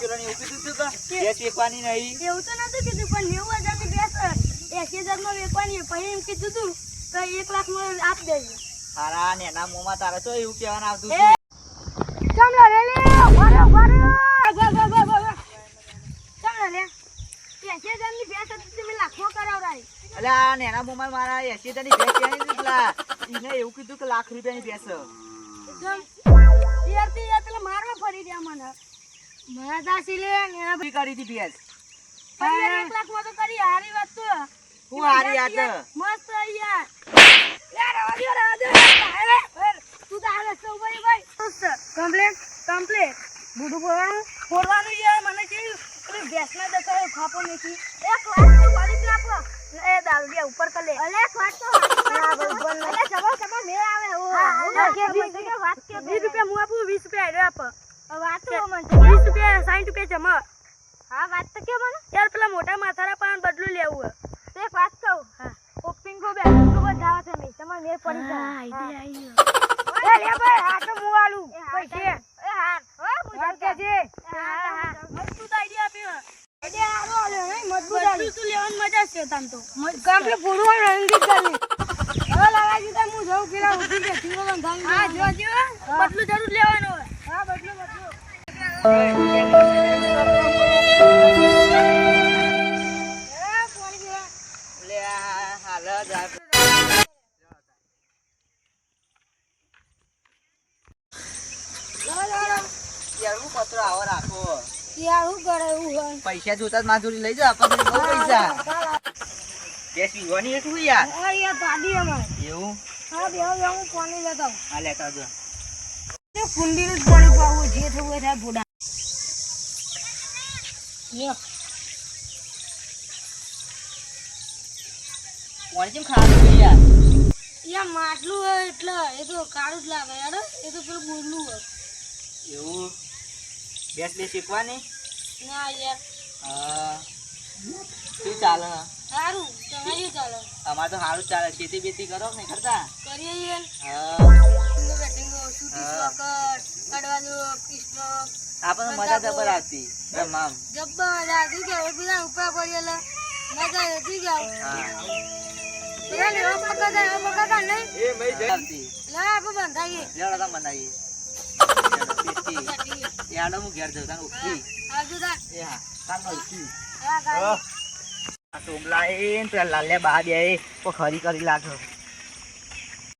પેલો એવું કીધું તું કે ભેંસ વેચવાની નહીં. એવું તો નતું કીધું પણ નેવું હજારની ભેંસ એસી હજારમાં વેચવાની પછી એમ કીધું તું કે એક લાખમાં આપ દેજો. હારા નેના મોંમાં તારે તો એવું કહેવાનું આવતું હતું. ચાલો લે લે વારો વારો ગો ગો ગો ગો ચાલો લે. એસી હજારની ભેંસ હતી તમે લાખમાં કરાવરાઈ અલ્યા નેના મોંમાં મારા એસી ભેંસ પેલા. ઈને એવું કીધું કે લાખ રૂપિયાની ભેંસ. યાર તે યાર પેલા મારવા ફરી ગયા મને. મને દાસી લે ને એના કરી હતી ભેંસ. પછી એક લાખમાં તો કરી હારી વાત તો. હું હારી મસ્ત યાર. દે દે તું તો હાલે સૌ ભાઈ ભાઈ કમ્પ્લીટ કમ્પ્લીટ બુડું ફોડવાનું ફોડવાનું યાર મને કે પેલી ભેંસના દસાએ ખાપો નથી એક લાખ તો આપો એ દારૂડિયા ઉપર કલે અલે વાત તો અલે જબો જબો મે આવે ઓ કે વાત કે 20 રૂપિયા હું આપું 20 રૂપિયા આડે આપ. વાત તો મને 20 રૂપિયા 60 રૂપિયા જમા હા વાત તો કે મને યાર પેલા મોટા માથારા પાન બદલું લેવું હે એક વાત કહું. હા. ઓપિંગ કો મેર પડી જાય. આઈડિયા આવ્યો એ લે ભાઈ હા તો હું આલું પૈસે એ હાર હો હું જાણ હા હા મજબૂત આઈડિયા આપ્યો. આઈડિયા હારો આલ્યો હે મજબૂત આલ્યો તું લેવાની મજા છે તમ તો? પૂરું રંગી ચાલી હવે હું જઉં પેલા ઉઠી કે જીવો બંધાઈ હા જો જો બદલું જરૂર લેવાનું. પૈસા જોતા જ માધુરી લઈ જાઓ આપણને બહુ પૈસા. ભેંસ વીવાની હું યાર હા યાર? અમારે એવું? હા બે હું પાણી લેતા હા લેતા જો કુંડી પાણી પાવું, જે થવું એ થાય લ્યો. કોણ કેમ છે યાર યાર માટલું હોય એટલે એ તો કાળું જ લાગે યાર એ તો પેલું બોલનું હોય એવું ભેંસ બે શીખવાની ના યાર હા શું ચાલે સારું તમારે ચાલે અમારે તો સારું જ ચાલે ખેતી બેતી કરો ને કરતા કરીએ યાર હા બેટિંગો શૂટિંગ. વખત કડવાનો કિસ્સો આપણને મજા જબર આવતી. મામ જબર આવતી કે ગયો બીજા ઉપર પડેલા મજા હતી ગયો હા. પેલા લેવા પકડતા એવા પકડતા નહીં. એ મઈ જઈ આવતી. આપણે બંધાઈએ લેવડો તો બનાવીએ યાડો હું ઘેર જતા ઉઠી આવજો તા. એ હા ઉઠી. આ એ ને પેલા લાલ્યા બા બે એ કોઈ ખરી કરી લાગે.